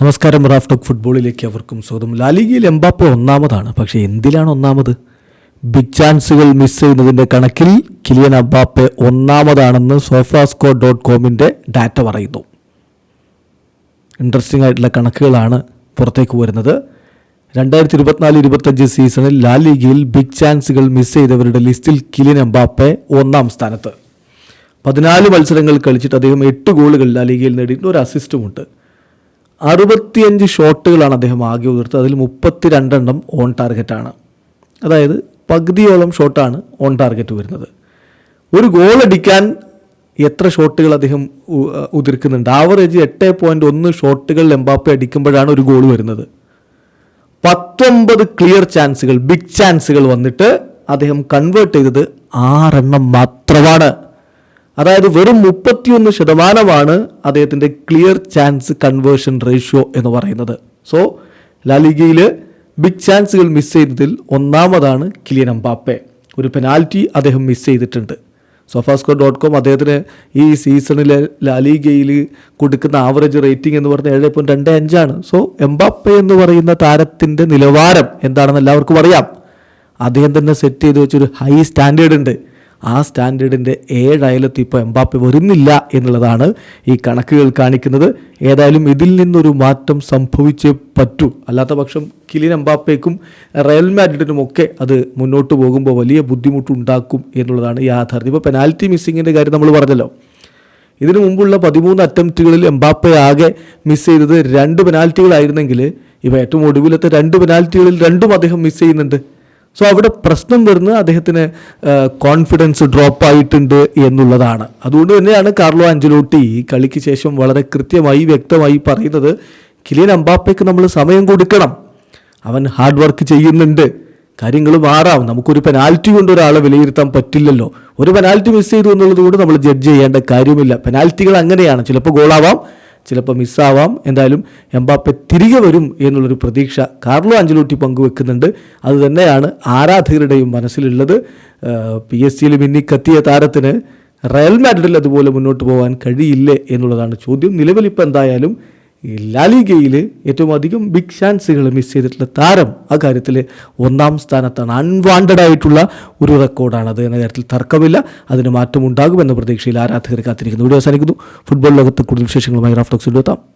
നമസ്കാരം Raf talk ഫുട്ബോളിലേക്ക് അവർക്കും സ്വാഗതം. ലാലിഗയിൽ എംബാപ്പെ ഒന്നാമതാണ് പക്ഷേ എന്തിലാണ് ഒന്നാമത്? ബിഗ് ചാൻസുകൾ മിസ് ചെയ്യുന്നതിന്റെ കണക്കിൽ കിലിയൻ അബ്ബാപ്പെ ഒന്നാമതാണെന്ന് സോഫാസ്കോ ഡോട്ട് കോമിന്റെ ഡാറ്റ പറയുന്നു. ഇൻട്രസ്റ്റിംഗ് ആയിട്ടുള്ള കണക്കുകളാണ് പുറത്തേക്ക് വരുന്നത്. രണ്ടായിരത്തി ഇരുപത്തിനാല് ഇരുപത്തഞ്ച് സീസണിൽ ലാലിഗയിൽ ബിഗ് ചാൻസുകൾ മിസ് ചെയ്തവരുടെ ലിസ്റ്റിൽ കിലിയൻ എംബാപ്പെ ഒന്നാം സ്ഥാനത്ത്. പതിനാല് മത്സരങ്ങൾ കളിച്ചിട്ട് അദ്ദേഹം എട്ട് ഗോളുകൾ ലാലിഗയിൽ നേടിയിട്ടുണ്ട് ഒരു അസിസ്റ്റുമുണ്ട് അറുപത്തിയഞ്ച് ഷോട്ടുകളാണ് അദ്ദേഹം ആകെ ഉയർത്തത് അതിൽ മുപ്പത്തി രണ്ടെണ്ണം ഓൺ ടാർഗറ്റാണ് അതായത് പകുതിയോളം ഷോട്ടാണ് ഓൺ ടാർഗറ്റ് വരുന്നത്. ഒരു ഗോൾ അടിക്കാൻ എത്ര ഷോട്ടുകൾ അദ്ദേഹം ഉതിർക്കുന്നുണ്ട്? ആവറേജ് എട്ട് പോയിന്റ് ഒന്ന് ഷോട്ടുകൾ എംബാപ്പെ അടിക്കുമ്പോഴാണ് ഒരു ഗോൾ വരുന്നത്. പത്തൊമ്പത് ക്ലിയർ ചാൻസുകൾ ബിഗ് ചാൻസുകൾ വന്നിട്ട് അദ്ദേഹം കൺവേർട്ട് ചെയ്തത് ആറെണ്ണം മാത്രമാണ്. അതായത് വെറും മുപ്പത്തിയൊന്ന് ശതമാനമാണ് അദ്ദേഹത്തിന്റെ ക്ലിയർ ചാൻസ് കൺവേർഷൻ റേഷ്യോ എന്ന് പറയുന്നത്. സോ ലാലിഗയിൽ ബിഗ് ചാൻസുകൾ മിസ് ചെയ്തതിൽ ഒന്നാമതാണ് കിലിയൻ അമ്പാപ്പെ ഒരു പെനാൽറ്റി അദ്ദേഹം മിസ് ചെയ്തിട്ടുണ്ട്. സോഫാസ്കോ ഡോട്ട് കോം അദ്ദേഹത്തിന് ഈ സീസണിലെ ലാലിഗയിൽ കൊടുക്കുന്ന ആവറേജ് റേറ്റിംഗ് എന്ന് പറഞ്ഞാൽ ഏഴ് പോയിന്റ് രണ്ട് അഞ്ചാണ്. സോ എംബാപ്പെ എന്ന് പറയുന്ന താരത്തിന്റെ നിലവാരം എന്താണെന്ന് എല്ലാവർക്കും അറിയാം. അദ്ദേഹം തന്നെ സെറ്റ് ചെയ്ത് വെച്ചൊരു ഹൈ സ്റ്റാൻഡേർഡ് ഉണ്ട്. ആ സ്റ്റാൻഡേർഡിന്റെ ഏഴയലത്ത് ഇപ്പോൾ എംബാപ്പെ വരുന്നില്ല എന്നുള്ളതാണ് ഈ കണക്കുകൾ കാണിക്കുന്നത്. ഏതായാലും ഇതിൽ നിന്നൊരു മാറ്റം സംഭവിച്ചേ പറ്റൂ. അല്ലാത്ത പക്ഷം കിലിൻ എംബാപ്പയ്ക്കും റയൽ മാഡ്രിഡിനും ഒക്കെ അത് മുന്നോട്ട് പോകുമ്പോൾ വലിയ ബുദ്ധിമുട്ടുണ്ടാക്കും എന്നുള്ളതാണ് യാഥാർത്ഥ്യം. ഇപ്പോൾ പെനാൽറ്റി മിസ്സിങ്ങിന്റെ കാര്യം നമ്മൾ പറഞ്ഞല്ലോ. ഇതിനു മുമ്പുള്ള പതിമൂന്ന് അറ്റംപ്റ്റുകളിൽ എംബാപ്പെ ആകെ മിസ് ചെയ്തത് രണ്ട് പെനാൽറ്റികളായിരുന്നെങ്കിൽ ഇപ്പോൾ ഏറ്റവും ഒടുവിലത്തെ രണ്ട് പെനാൽറ്റികളിൽ രണ്ടും അദ്ദേഹം മിസ് ചെയ്യുന്നുണ്ട്. സോ അവിടെ പ്രശ്നം വരുന്നത് അദ്ദേഹത്തിന് കോൺഫിഡൻസ് ഡ്രോപ്പ് ആയിട്ടുണ്ട് എന്നുള്ളതാണ്. അതുകൊണ്ട് തന്നെയാണ് കാർലോ അഞ്ചലോട്ടി ഈ കളിക്ക് ശേഷം വളരെ കൃത്യമായി വ്യക്തമായി പറയുന്നത് കിലിയൻ അമ്പാപ്പയ്ക്ക് നമ്മൾ സമയം കൊടുക്കണം. അവൻ ഹാർഡ് വർക്ക് ചെയ്യുന്നുണ്ട്. കാര്യങ്ങൾ മാറാം. നമുക്കൊരു പെനാൽറ്റി കൊണ്ട് ഒരാളെ വിലയിരുത്താൻ പറ്റില്ലല്ലോ. ഒരു പെനാൽറ്റി മിസ് ചെയ്തു എന്നുള്ളത് കൊണ്ട് നമ്മൾ ജഡ്ജ് ചെയ്യേണ്ട കാര്യമില്ല. പെനാൽറ്റികൾ അങ്ങനെയാണ്. ചിലപ്പോൾ ഗോളാവാം ചിലപ്പോൾ മിസ്സാവാം. എന്തായാലും എംബാപ്പെ തിരികെ വരും എന്നുള്ളൊരു പ്രതീക്ഷ കാർലോ അഞ്ചലോട്ടി പങ്കുവെക്കുന്നുണ്ട്. അതുതന്നെയാണ് ആരാധകരുടെയും മനസ്സിലുള്ളത്. പി എസ് സിയിൽ മിന്നിക്കത്തിയ താരത്തിന് റയൽ മാഡ്രിഡിൽ അതുപോലെ മുന്നോട്ട് പോകാൻ കഴിയില്ലേ എന്നുള്ളതാണ് ചോദ്യം. നിലവിലിപ്പോൾ എന്തായാലും ഈ ലാലിഗയിൽ ഏറ്റവും അധികം ബിഗ് ചാൻസുകൾ മിസ് ചെയ്തിട്ടുള്ള താരം ആ കാര്യത്തിൽ ഒന്നാം സ്ഥാനത്താണ്. അൺവാണ്ടഡ് ആയിട്ടുള്ള ഒരു റെക്കോർഡാണത് എന്ന കാര്യത്തിൽ തർക്കമില്ല. അതിന് മാറ്റമുണ്ടാകുമെന്ന പ്രതീക്ഷയിൽ ആരാധകർ കാത്തിരിക്കുന്നു. വീഡിയോ അവസാനിക്കുന്നു. ഫുട്ബോൾ ലോകത്ത് കൂടുതൽ വിശേഷങ്ങളുമായി റാഫ്റ്റോക്സ് എത്താം.